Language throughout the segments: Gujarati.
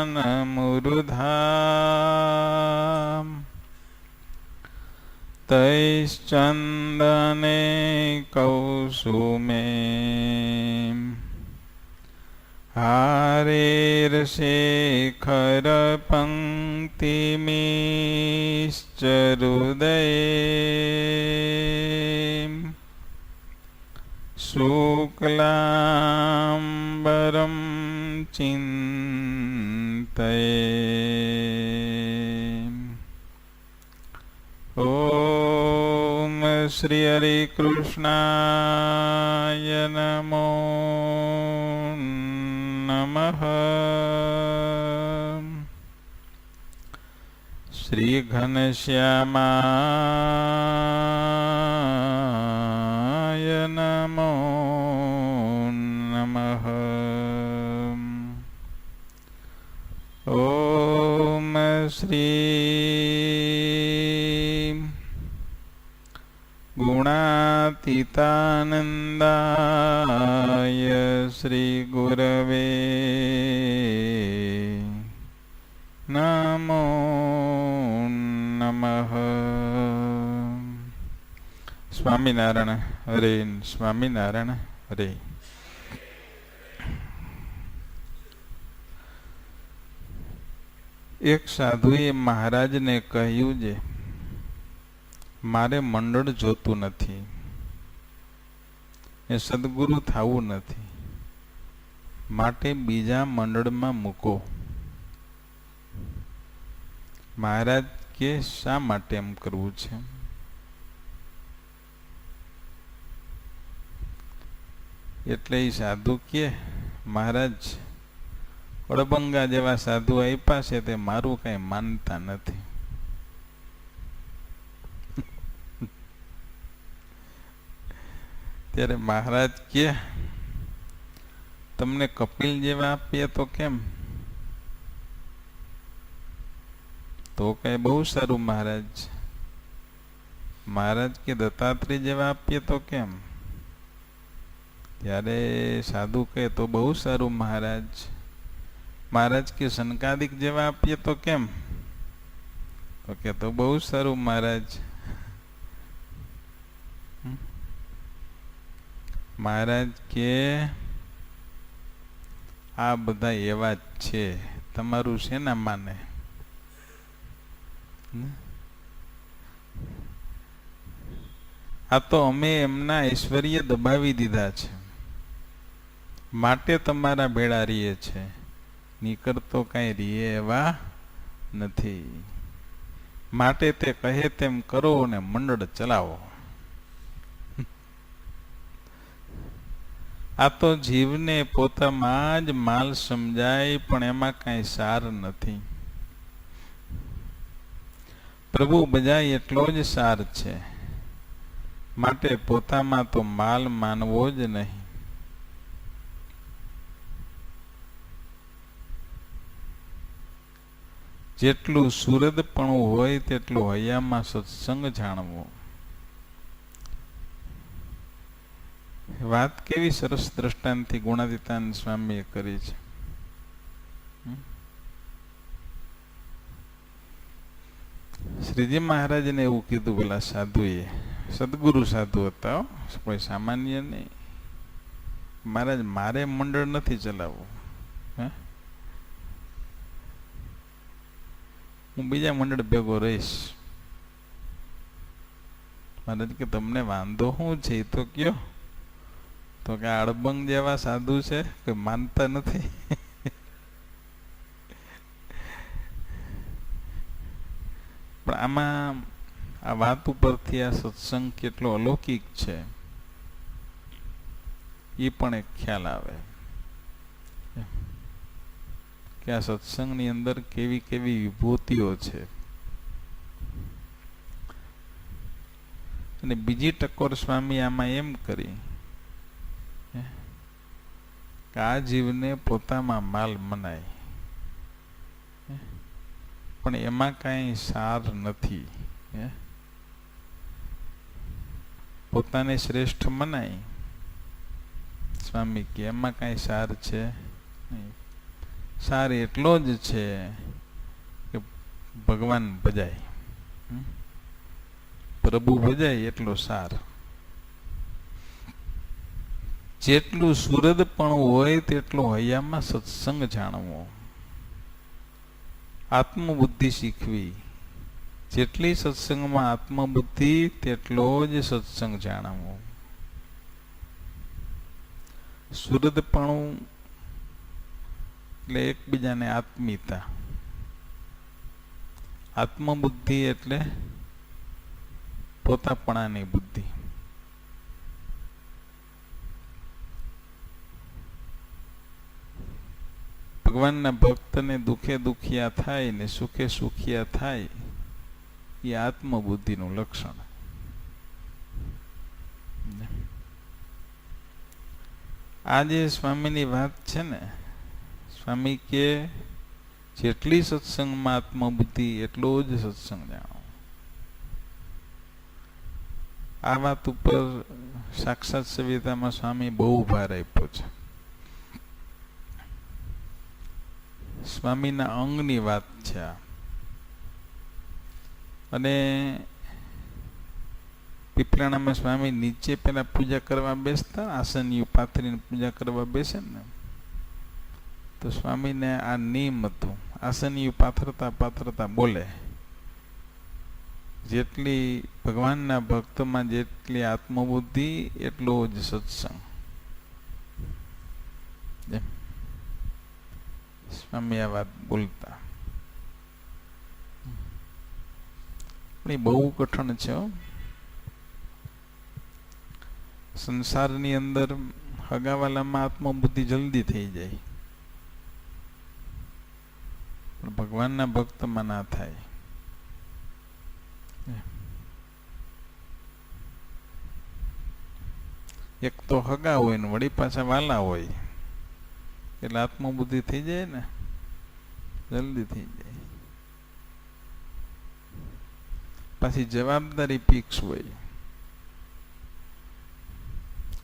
ताराभिर्विधुमार्च्यमानमुरुधा तैश्चन्दने कौसुमे हारेर्शेखरपङ्क्तिमिश्चरुदये शुक्लाम्बरं चिन्तये ॐ श्रीहरिकृष्णाय नमो नमः श्रीघनश्यामाय श्री गुणातीतानन्दाय श्रीगुरवे नमो नमः। स्वामिनारायण हरे स्वामिनारायण हरे। એક સાધુએ મહારાજને કહ્યું છે મારે મંડળ જોતું નથી. એ સદગુરુ થવું નથી. માટે બીજા મંડળમાં મૂકો. મહારાજ કે, શા માટે એમ કરવું છે? એટલે એ સાધુ કે, મહારાજ અડબંગા જેવા સાધુ આપ્યા છે તે મારું કઈ માનતા નથી. ત્યારે મહારાજ કે, તમને કપિલ જેવા આપીએ તો કેમ? તો કઈ બહુ સારું મહારાજ. મહારાજ કે, દત્તાત્રેય જેવા આપીએ તો કેમ? ત્યારે સાધુ કહે તો બહુ સારું મહારાજ. મહારાજ કે શનકાદિક જેવા આપીએ તો કેમ? તો કે તો બહુ સારું મહારાજ. મહારાજ કે આ બધા એવા જ છે, તમારું શેના માને? આ તો અમે એમના ઐશ્વર્ય દબાવી દીધા છે. માટે તમારા ભેળા રહીએ છે. નીકળતો કઈ રીએ એવા નથી. માટે તે કહે તેમ કરો અને મંડળ ચલાવો. આ તો જીવને પોતામાં જ માલ સમજાય, પણ એમાં કાંઈ સાર નથી. પ્રભુ બજાય એટલો જ સાર છે. માટે પોતામાં તો માલ માનવો જ નહીં. જેટલું સુરદપણું હોય તેટલું હૈયામાં સત્સંગ જાણવો. વાત કેવી સરસ દ્રષ્ટાંતથી ગુણાદિતાન સ્વામીએ કરી છે. શ્રીજી મહારાજને એવું કીધું, પેલા સાધુએ, સદગુરુ સાધુ હતા કોઈ સામાન્ય નહીં. મહારાજ, મારે મંડળ નથી ચલાવવું હે હું બીજા મંડળ ભેગો રહીશ. મહારાજ કે તમને વાંધો શું છે? તો કયો. તો કે આડબંગ જેવા સાધુ છે કે માનતા નથી. પણ આમાં આ વાત ઉપરથી આ સત્સંગ કેટલો અલૌકિક છે એ પણ એક ખ્યાલ આવે. કે આ સત્સંગની અંદર કેવી કેવી વિભૂતિઓ છે. અને બીજી ટકોર સ્વામી આમાં એમ કરી કે આ જીવને પોતામાં માલ મનાય પણ એમાં કાંઈ સાર નથી પોતાને શ્રેષ્ઠ મનાય. સ્વામી કે એમાં કાંઈ સાર છે નહીં. સાર એટલો જ છે કે ભગવાન ભજાય? પ્રભુ ભજાય એટલો સાર. જેટલું સુરદ પણ હોય તેટલો હૈયામાં સત્સંગ જાણવો. આત્મબુદ્ધિ શીખવી. જેટલી સત્સંગમાં આત્મબુદ્ધિ, તેટલો જ સત્સંગ જાણવો. સુરદપણું એટલે એકબીજાને આત્મીયતા. આત્મબુદ્ધિ એટલે પોતાપણાની બુદ્ધિ. ભગવાનના ભક્તને દુખે દુખિયા થાય ને સુખે સુખિયા થાય, એ આત્મબુદ્ધિનું લક્ષણ. આ જે સ્વામીની વાત છે ને સ્વામી કે જેટલી સત્સંગમાં આત્મબુદ્ધિ, એટલો જ સત્સંગ જાણો. આ વાત ઉપર સાક્ષાત સવિતામાં સ્વામી બહુ ભાર આપ્યો છે. સ્વામીના અંગની વાત છે આ. અને પીપળાણામાં સ્વામી નીચે પેલા પૂજા કરવા બેસતા આસનીયું પાથરીને પૂજા કરવા બેસે ને. તો સ્વામીને આ નિયમ હતું. આસનિયું પાથરતા પાથરતા બોલે. જેટલી ભગવાનના ભક્તમાં જેટલી આત્મબુદ્ધિ, એટલો જ સત્સંગ. સ્વામી આ વાત બોલતા. પણ એ બહુ કઠણ છે. સંસારની અંદર હગાવાલામાં આત્મબુદ્ધિ જલ્દી થઈ જાય. પણ ભગવાનના ભક્તમાં ના થાય. એક તો હગા હોય ને વળી પાછા વાલા હોય. એટલે આત્મબુદ્ધિ થઈ જાય ને જલ્દી થઈ જાય. પાછી જવાબદારી ફિક્સ હોય.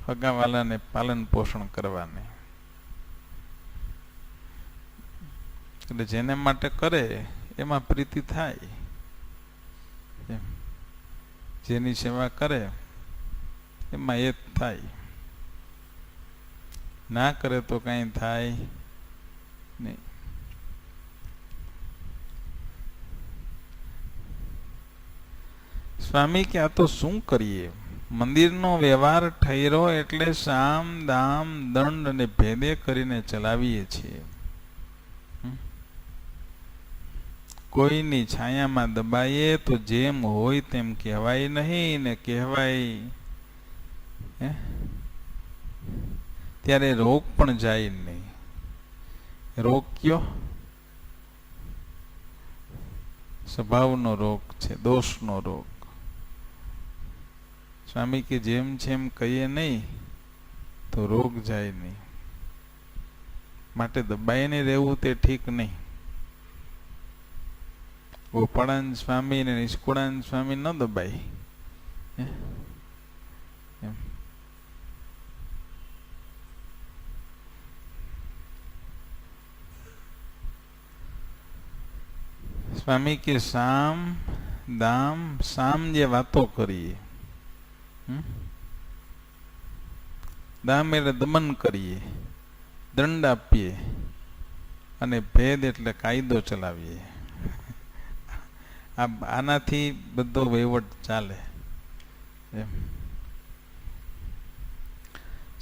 હગાવાલાને પાલન પોષણ કરવાની. એટલે જેને માટે કરે, એમાં પ્રીતિ થાય. જેની સેવા કરે, એમાં એ થાય. ના કરે તો કાંઈ થાય નહીં. સ્વામી, કે આ તો શું કરીએ? મંદિરનો વ્યવહાર ઠહેરો એટલે સામ, દામ, દંડ અને ભેદે કરીને ચલાવીએ છીએ હમ? કોઈની છાયામાં દબાઈએ તો જેમ હોય તેમ કહેવાય નહીં ને કહેવાય ત્યારે રોગ પણ જાય નહીં. રોગ કયો? સ્વભાવનો રોગ છે, દોષનો રોગ. સ્વામી કે જેમ એમ કહીએ નહીં, તો રોગ જાય નહીં. માટે દબાઈને રહેવું તે ઠીક નહીં. ગોપાળાન સ્વામી ને નિષ્કુળાન સ્વામી ન દબાય. સ્વામી કે સામ, દામ, સામ જે વાતો કરીએ? દામ એટલે દમન કરીએ, દંડ આપીએ અને ભેદ એટલે કાયદો ચલાવીએ આનાથી બધો વહીવટ ચાલે. એમ.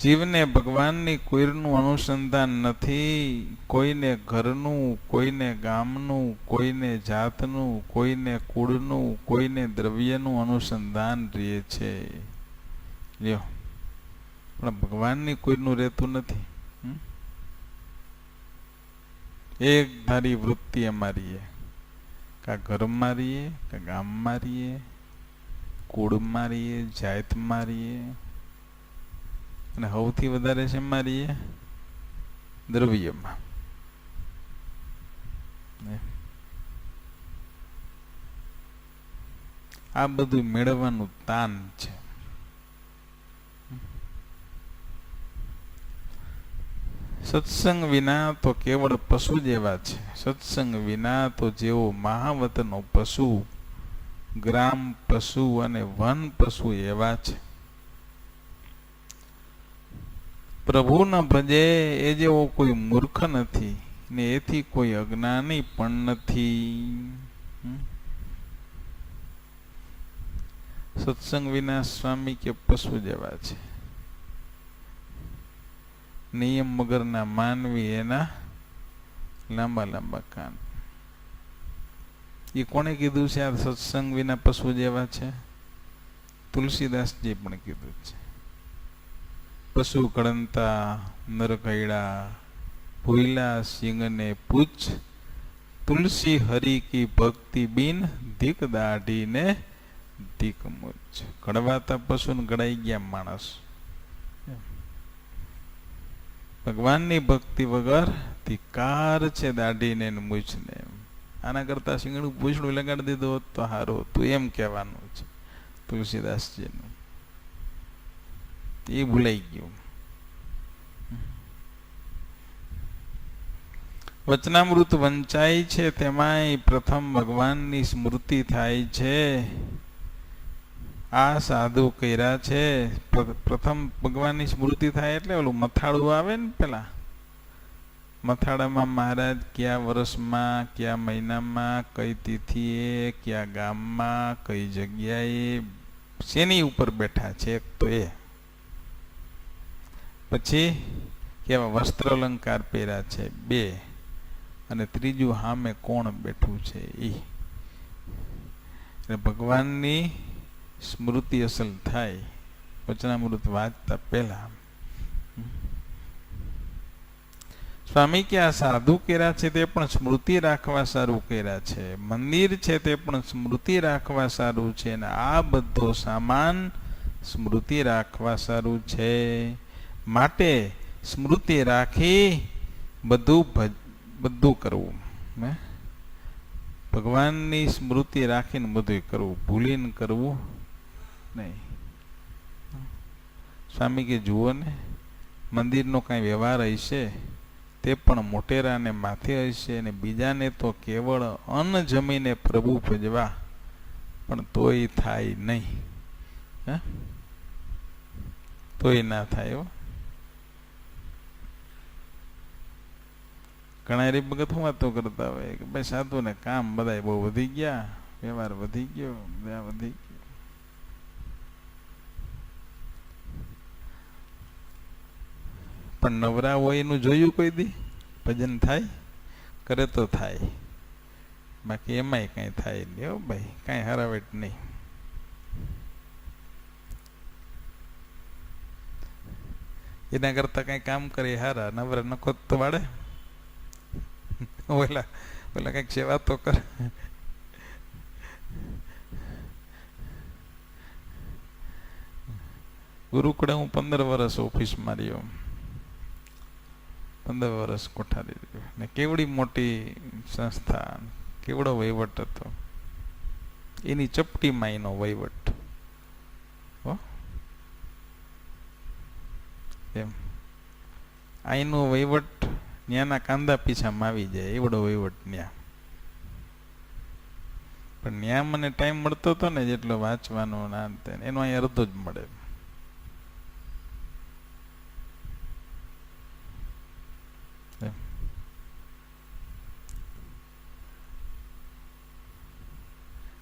જીવને ભગવાનની કોઈનું અનુસંધાન નથી, કોઈને ઘરનું, કોઈને ગામનું, કોઈને જાતનું, કોઈને કુળનું, કોઈને દ્રવ્યનું અનુસંધાન રહે છે. લ્યો. પણ ભગવાનની કોઈનું રહેતું નથી? એક ધારી વૃત્તિ અમારી કા ઘરમાં રહીએ, કા ગામમાં રહીએ, કુળમાં રહીએ, જાતમાં રહીએ, અને સૌથી વધારે છે મારીએ દ્રવ્યમાં. આ બધું મેળવવાનું તાન છે. સત્સંગ વિના તો કેવળ પશુ જેવા છે. સત્સંગ વિના તો જેવો મહાવતનો પશુ, ગ્રામ પશુ અને વન પશુ એવા છે. પ્રભુ ન ભજે એ જેવો કોઈ મૂર્ખ નથી ને એથી કોઈ અજ્ઞાની પણ નથી. સત્સંગ વિના સ્વામી કે પશુ જેવા છે. નિયમ વગરના માનવી એના લાંબા લાંબા કાન. એ કોણે કીધું છે? આ સત્સંગ વિના પશુ જેવા છે? તુલસીદાસજી પણ કીધું છે. પશુ કળંતા, નરકૈડા ભૂલા સિંહને પૂછ, તુલસી હરી કી ભક્તિ બિન ધીક દાઢીને ધીક મૂછ. કડવાતા પશુને ગળાઈ ગયા માણસ. ભગવાનની ભક્તિ વગર ધિકાર છે દાઢીને મૂછને. આના કરતા શિંગડું પૂછડું લગાડી દીધું તો સારું હતું. એમ કહેવાનું છે તુલસીદાસજીનું. એ ભૂલાઈ ગયું. વચનામૃત વંચાય છે, તેમાંય પ્રથમ ભગવાનની સ્મૃતિ થાય છે. આ સાધુ કર્યા છે. પ્ર- પ્રથમ ભગવાનની સ્મૃતિ થાય એટલે ઓલું મથાળું આવે ને પેલા. મથાળામાં મહારાજ કયા વર્ષમાં, કયા મહિનામાં, કઈ તિથિએ, કયા ગામમાં, કઈ જગ્યાએ, શેની ઉપર બેઠા છે એક તો એ. પછી કેવા વસ્ત્ર અલંકાર પહેર્યા છે બે. અને ત્રીજું હામે કોણ બેઠું છે એ એટલે ભગવાનની સ્મૃતિ અસલ થાય. વચનામૃત વાંચતા પહેલા. સ્વામી કે આ સાધુ કેરા છે તે પણ સ્મૃતિ રાખવા સારું કેરા છે. મંદિર છે તે પણ સ્મૃતિ રાખવા સારું છે અને આ બધો સામાન સ્મૃતિ રાખવા સારું છે. માટે સ્મૃતિ રાખી બધું બધું કરવું. ભગવાનની સ્મૃતિ રાખીને બધું કરવું. ભૂલીને કરવું. નહીં. સ્વામી કે જુઓ ને મંદિરનો કાંઈ વ્યવહાર હશે તે પણ મોટેરાને માથે હશે અને બીજાને તો કેવળ અન્ન જમીને પ્રભુ ભજવા પણ તોય થાય નહીં. હે? તોય ના થાય હો. ઘણા હરી ભગત હું વાતો કરતા હોય કે ભાઈ સાધુને કામ બધાય બહુ વધી ગયા વ્યવહાર વધી ગયો બધા વધી ગયો પણ નવરા હોય એનું જોયું કોઈ દી? ભજન થાય? કરે તો થાય. બાકી એમાંય કાંઈ થાય નહીં હો ભાઈ, કાંઈ હરાવટ નહીં. એના કરતા કઈ કામ કરીએ હારા, નવરા નખો તો વાળે? ઓલા ઓલા કંઈક સેવા તો કર. ગુરુકુળે હું પંદર વર્ષ ઓફિસમાં રહ્યો. પંદર વર્ષ કોઠારી રહ્યો. ને કેવડી મોટી સંસ્થા, કેવડો વહીવટ હતો? એની ચપટીમાં એનો વહીવટ એમ. અહીંનો વહીવટ ત્યાંના કાંદા પીછામાં આવી જાય, એવડો વહીવટ ત્યાં પણ ન્યા મને ટાઈમ મળતો હતો ને જેટલો વાંચવાનો ના એનો અહીં અડધો જ મળે એમ.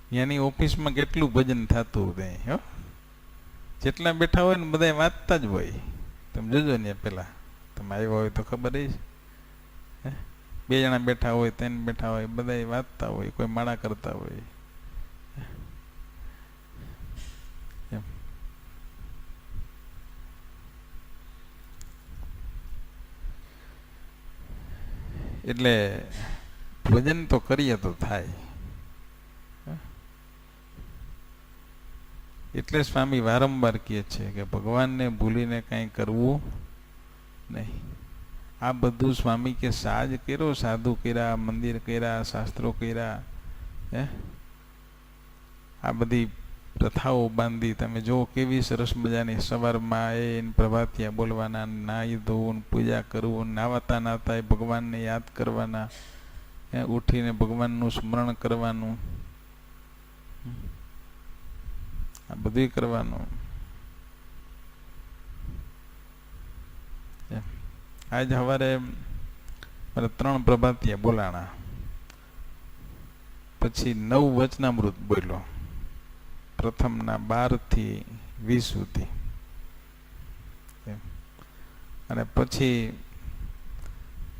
ત્યાંની ઓફિસમાં કેટલું ભજન થતું ત્યાં હો? જેટલા બેઠા હોય ને બધા વાંચતા જ હોય. તમે જોજો ને પેલા. તમે આવ્યા હોય તો ખબર હે બે જણા બેઠા હોય, ત્રણ બેઠા હોય બધા વાંચતા હોય, કોઈ માળા કરતા હોય. એમ. એટલે ભજન તો કરીએ તો થાય. એટલે સ્વામી વારંવાર કહે છે કે ભગવાનને ભૂલીને કાંઈ કરવું નહીં. આ બધું સ્વામી કે સાજ કર્યો, સાધુ કર્યા, મંદિર કર્યા, શાસ્ત્રો કર્યા, હે? આ બધી પ્રથાઓ બાંધી તમે જો કેવી સરસ મજાની સવારમાં એ પ્રભાતિયા બોલવાના, નાહી ધોવું, પૂજા કરવું, નાવાતા નાતા એ ભગવાનને યાદ કરવાના ઉઠીને ભગવાનનું સ્મરણ કરવાનું. આ બધું કરવાનું. આજ સવારે મારે ત્રણ પ્રભાતિયા બોલાણા. પછી નવ વચનામૃત બોલ્યો. પ્રથમના બારથી વીસ સુધી. અને પછી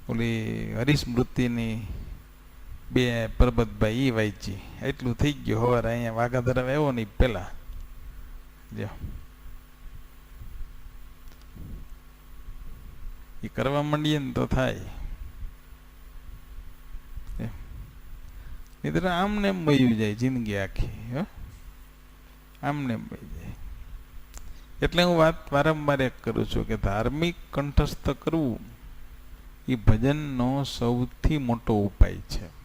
ઓલી હરિસ્મૃતિની બે પરબતભાઈ ઈ વાંચી. એટલું થઈ ગયું. હવારે અહીંયા વાઘાધરા આવ્યો ને ઈ પેલા જો. એ કરવા માંડીએ ને તો થાય. નહીંતર આમને એમ વયું જાય જિંદગી આખી આમને એમ વહી જાય. એટલે હું વાત વારંવાર એક કરું છું કે ધાર્મિક કંઠસ્થ કરવું એ ભજનનો સૌથી મોટો ઉપાય છે.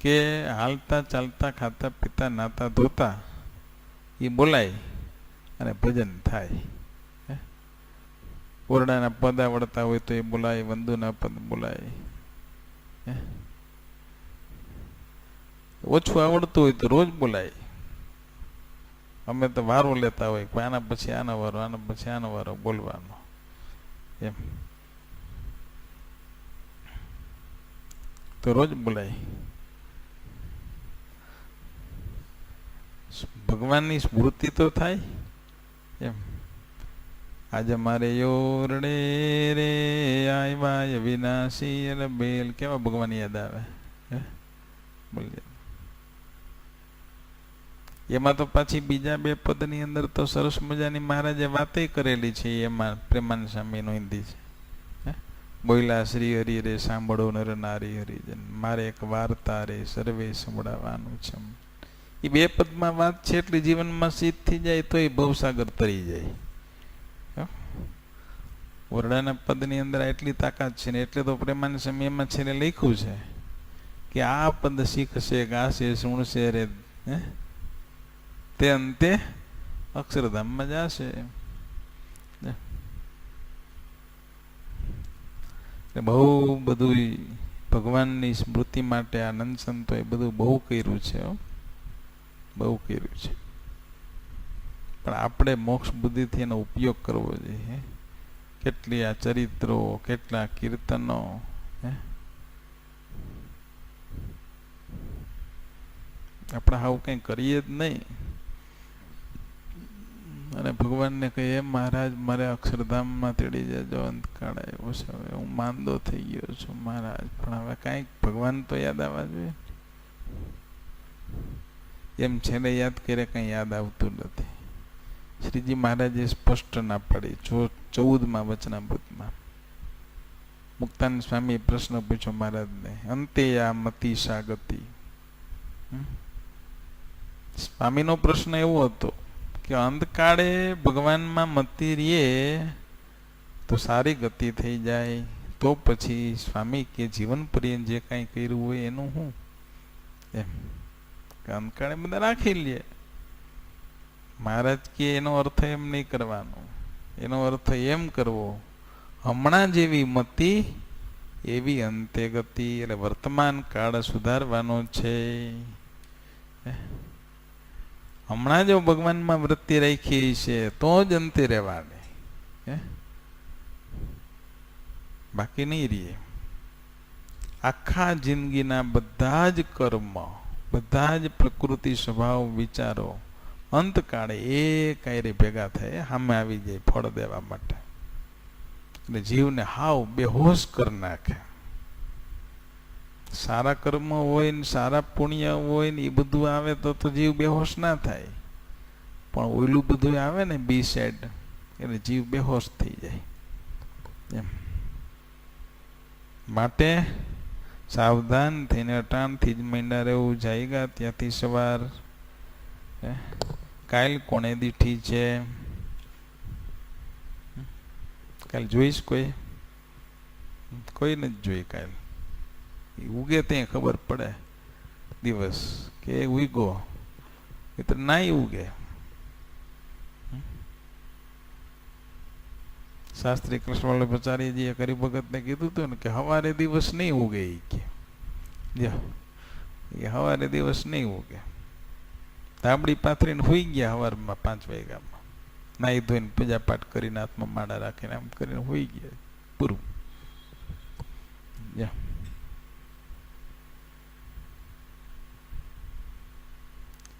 કે હાલતા ચાલતા ખાતા પીતા નાતા ધોતા એ બોલાય અને ભજન થાય? ઓરડાના પદ આવડતા હોય તો એ બોલાય, વંદુના પદ બોલાય. ઓછું આવડતું હોય તો રોજ બોલાય. અમે તો વારો લેતા હોય આના પછી આનો વારો, આના પછી આનો વારો બોલવાનો. એમ. તો રોજ બોલાય. ભગવાનની સ્મૃતિ તો થાય. એમ. આજે મારે યોરડે રે આવ્યા વિનાશી અને બેલ. કેવા ભગવાન યાદ આવે? એમાં તો પાછી બીજા બે પદની અંદર તો સરસ મજાની મહારાજે વાતે કરેલી છે એમાં પ્રેમાન સ્વામીનું હિન્દી છે? બોયલા શ્રી હરિ રે, સાંભળો નર નારી હરિજન. મારે એક વાર્તા રે, સર્વે સંભળાવવાનું છે એ બે પદમાં વાત છે એટલે જીવનમાં સિદ્ધ થઈ જાય તો એ ભવસાગર તરી જાય? ઓરડાના પદની અંદર એટલી તાકાત છે ને એટલે તો પ્રેમાન સમયમાં ને લખ્યું છે કે આ પદ શીખશે, ગાશે, સુણશે, રે, હે તે અંતે અક્ષરધામમાં જશે બહુ બધું ભગવાનની સ્મૃતિ માટે આનંદ સંતોએ બધું બહુ કર્યું છે. બહુ કર્યું છે. પણ આપણે મોક્ષ બુદ્ધિથી એનો ઉપયોગ કરવો જોઈએ. કેટલી આ ચરિત્રો, કેટલા કીર્તનો, હે? આપણે આવું કંઈ કરીએ જ નહીં. અને ભગવાનને કહીએ, મહારાજ, મારે અક્ષરધામમાં તેડી જજો અંતકાળ આવ્યો છે. હવે હું માંદો થઈ ગયો છું, મહારાજ. પણ હવે કાંઈક ભગવાન તો યાદ આવવા જોઈએ. એમ છેલ્લે યાદ કરે કંઈ યાદ આવતું નથી. શ્રીજી મહારાજે સ્પષ્ટ ના પાડી, જો ચૌદમાં વચનામૃતમાં. મુક્તાન સ્વામીએ પ્રશ્ન પૂછ્યો મહારાજને, અંતે આ મતી સાગતી? સ્વામીનો પ્રશ્ન એવો હતો કે અંતકાળે ભગવાનમાં મતી રીએ તો સારી ગતિ થઈ જાય, તો પછી સ્વામી કે જીવન પર્યંત જે કાંઈ કર્યું હોય એનું શું એમ. કે અંતકાળે બધા રાખી લે. મહારાજ કે એનો અર્થ એમ નહીં કરવાનો. એનો અર્થ એમ કરવો, હમણાં જેવી મતિ, એવી અંતે ગતિ, એટલે વર્તમાન કાળ સુધારવાનો છે. હમણાં જો ભગવાનમાં વૃત્તિ રાખી છે, તો જ અંતે રહેવાની. હે? બાકી નહીં રહીએ. આખા જિંદગીના બધા જ કર્મ બધા જ પ્રકૃતિ સ્વભાવ, વિચારો, અંતકાળે એ કાયરે ભેગા થાય, સામે આવી જાય ફળ દેવા માટે. એટલે જીવને હાવ બેહોશ કરી નાખે. સારા કર્મ હોય ને સારા પુણ્ય હોય ને એ બધું આવે તો તો જીવ બેહોશ ના થાય. પણ ઓયલું બધું આવે ને બી સેડ, એટલે જીવ બેહોશ થઈ જાય. એમ. માટે સાવધાન થઈને અટાણથી જ માંડા રહેવું જાયગા ત્યાંથી સવાર? કાલ કોને દીઠી છે? કાલ જોઈશ કોઈ? કોઈ નથી જોઈ કાલ. ઉગે ત્યાં ખબર પડે. દિવસ કે ઉગો એ તો નાય ઉગે. શાસ્ત્રી કૃષ્ણવલ્લભાચાર્યજીએ કરી ભગતને કીધું હતું ને કે હવારે દિવસ નહીં ઉગે એ કે. હવારે દિવસ નહીં ઉગે. ધાબડી પાથરીને હોઈ ગયા હવારમાં પાંચ વાગ્યામાં. નાહી ધોઈને પૂજા પાઠ કરીને હાથમાં માળા રાખીને આમ કરીને હોઈ ગયા. પૂરું.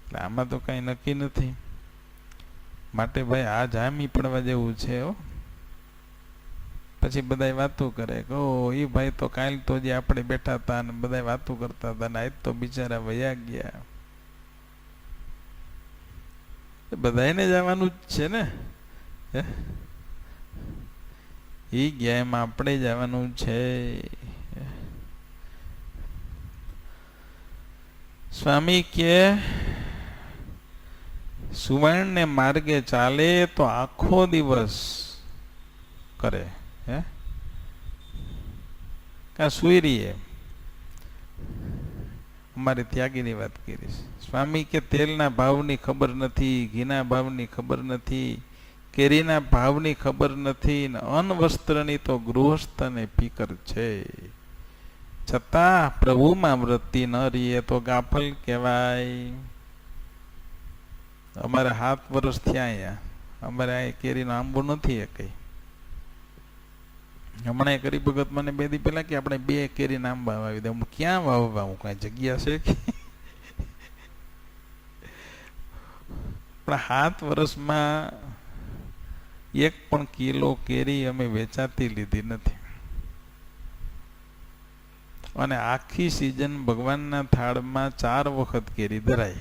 એટલે આમાં તો કઈ નક્કી નથી. માટે ભાઈ આ જામી પડવા જેવું છે હો. પછી બધા વાતો કરે કે ઓ એ ભાઈ તો કાલ તો જે આપણે બેઠા હતા ને બધા વાતો કરતા હતા ને આજ તો બિચારા વયા ગયા. બધાને જવાનું જ છે ને? એ ગયા એમાં આપણે જવાનું છે. સ્વામી કે, સુવર્ણને માર્ગે ચાલે તો આખો દિવસ કરે. હે? સુઈ રહીએ અમારે ત્યાગીની વાત કરીશ સ્વામી કે તેલના ભાવની ખબર નથી, ઘીના ભાવની ખબર નથી, કેરીના ભાવની ખબર નથી, ને અનવસ્ત્રની તો ગૃહસ્થને પીકર છે. છતાં પ્રભુમાં વૃત્તિ ન રહીએ તો ગાફલ કહેવાય. અમારે સાત વર્ષ થયા અહીંયા. અમારે આ કેરીનો આંબો નથી એ કઈ. હમણાં એ ગરીબ ભગત મને બે દી પેલા કે આપણે બે કેરી નામ વાવી દે. ક્યાં વાવવા? હું કઈ જગ્યા છે પણ સાત વર્ષમાં એક પણ કિલો કેરી અમે વેચાતી લીધી નથી. અને આખી સિઝન ભગવાનના થાળમાં ચાર વખત કેરી ધરાય.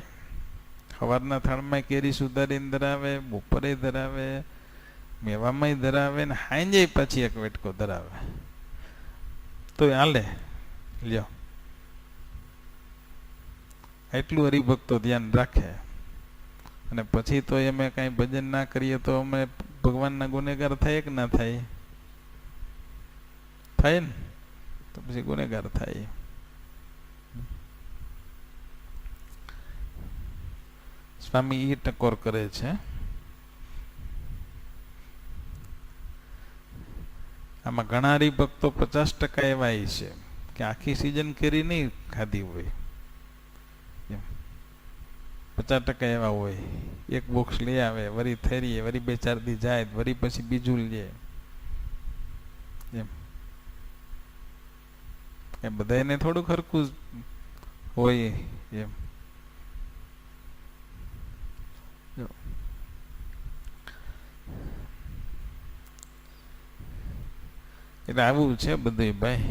સવારના થાળમાં કેરી સુધારીને ધરાવે, બપોરે ધરાવે મેવામાં ધરાવે ને હાંજે પછી એક વેટકો ધરાવે. તો હાલે. લ્યો. એટલું હરિભક્તો ધ્યાન રાખે. અને પછી તો અમે કાંઈ ભજન ના કરીએ તો અમે ભગવાનના ગુનેગાર થાય કે ના થાય? થાય ને? તો પછી ગુનેગાર થાય. સ્વામી એ ટકોર કરે છે. આમાં ઘણા હરિભક્તો પચાસ ટકા એવા છે કે આખી સિઝન કેરી નહીં ખાધી હોય. પચાસ ટકા એવા હોય. એક બોક્સ લઈ આવે, વરી થેરીએ, વરી બે ચાર દી જાય, વરી પછી બીજું લે. એમ. એ બધાને થોડું ખરખું હોય એમ. એટલે આવું છે બધું ભાઈ.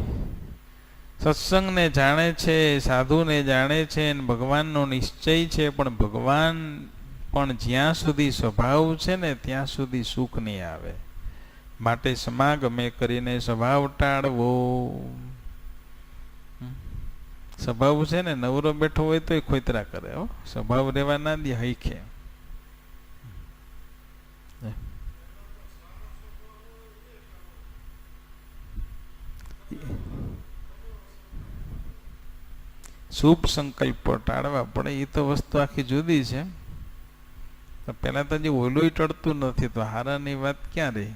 સત્સંગને જાણે છે, સાધુને જાણે છે અને ભગવાનનો નિશ્ચય છે, પણ ભગવાન પણ જ્યાં સુધી સ્વભાવ છે ને ત્યાં સુધી સુખ નહીં આવે. માટે સમાગમે કરીને સ્વભાવ ટાળવો. સ્વભાવ છે ને, નવરો બેઠો હોય તોય ખોતરા કરે હો. સ્વભાવ રહેવા ના દે, હૈખે. શુભ સંકલ્પો ટાળવા પડે એ તો વસ્તુ આખી જુદી છે. તો પહેલા તો જે ઓલું ટળતું નથી, તો હારાની વાત ક્યાં રહી?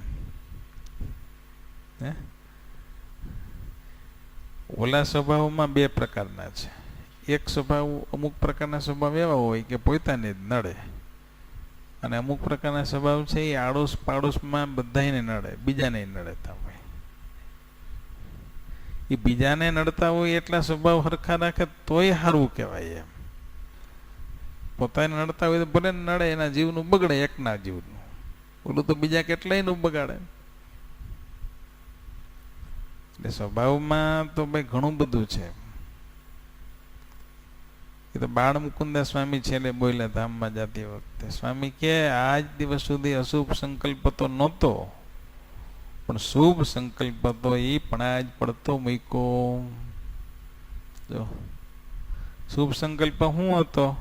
ઓલા સ્વભાવમાં બે પ્રકારના છે. એક સ્વભાવ અમુક પ્રકારના સ્વભાવ એવા હોય કે પોતાને જ નડે. અને અમુક પ્રકારના સ્વભાવ છે એ આડોશ પાડોશમાં બધાને નડે, બીજાને નડે. હોય એ બીજાને નડતા હોય એટલા સ્વભાવ હરખા રાખે તોય સારું કહેવાય એમ. પોતાને નડતા હોય તો ભલે નડે, એના જીવનું બગડે એકના જીવનું. ઓલું તો બીજા કેટલાયનું બગાડે. એટલે સ્વભાવમાં તો ભાઈ ઘણું બધું છે. એ તો બાળ મુકુંદા સ્વામી છેલ્લે બોલ્યા ધામમાં જતી વખતે, સ્વામી કે આજ દિવસ સુધી અશુભ સંકલ્પ તો નહોતો. પણ શુભ સંકલ્પ તો એ પણ આજ પડતો મૂક્યો. જો. શુભ સંકલ્પ શું હતો?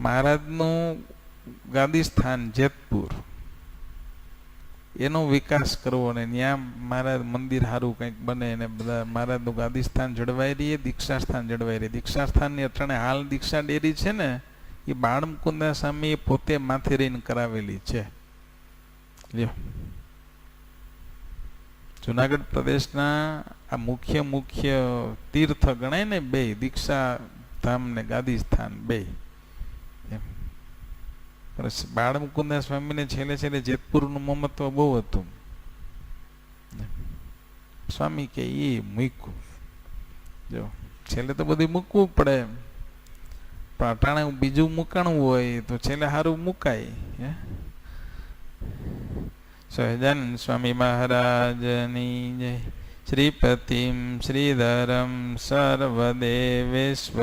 મહારાજનું ગાદી સ્થાન જેતપુર. એનો વિકાસ કરવો ને ત્યાં મહારાજ મંદિર સારું કંઈક બને અને બધા મહારાજનું ગાદી સ્થાન જળવાઈ રહીએ, દીક્ષા સ્થાન જળવાઈ રહે દીક્ષા સ્થાનની અટાણે હાલ દીક્ષા ડેરી છે ને, એ બાળમકુંદા સ્વામીએ પોતે માથે રહીને કરાવેલી છે. લ્યો. જુનાગઢ પ્રદેશના આ મુખ્ય મુખ્ય તીર્થ ગણાય ને બે દીક્ષા ધામ ને ગાદી સ્થાન બે બાળમુકુંદા સ્વામીને છેલ્લે છેલ્લે જેતપુરનું મમત્વ બહુ હતું. સ્વામી કે એ મૂક્યું. જો, છેલ્લે તો બધું મૂકવું પડે પણ અટાણે બીજું મૂકાણું હોય તો છેલ્લે સારું મુકાય, હે? સહજાનંદ સ્વામી મહારાજની જય. શ્રીપતિમ શ્રીધરમ સર્વદેવેશ્વર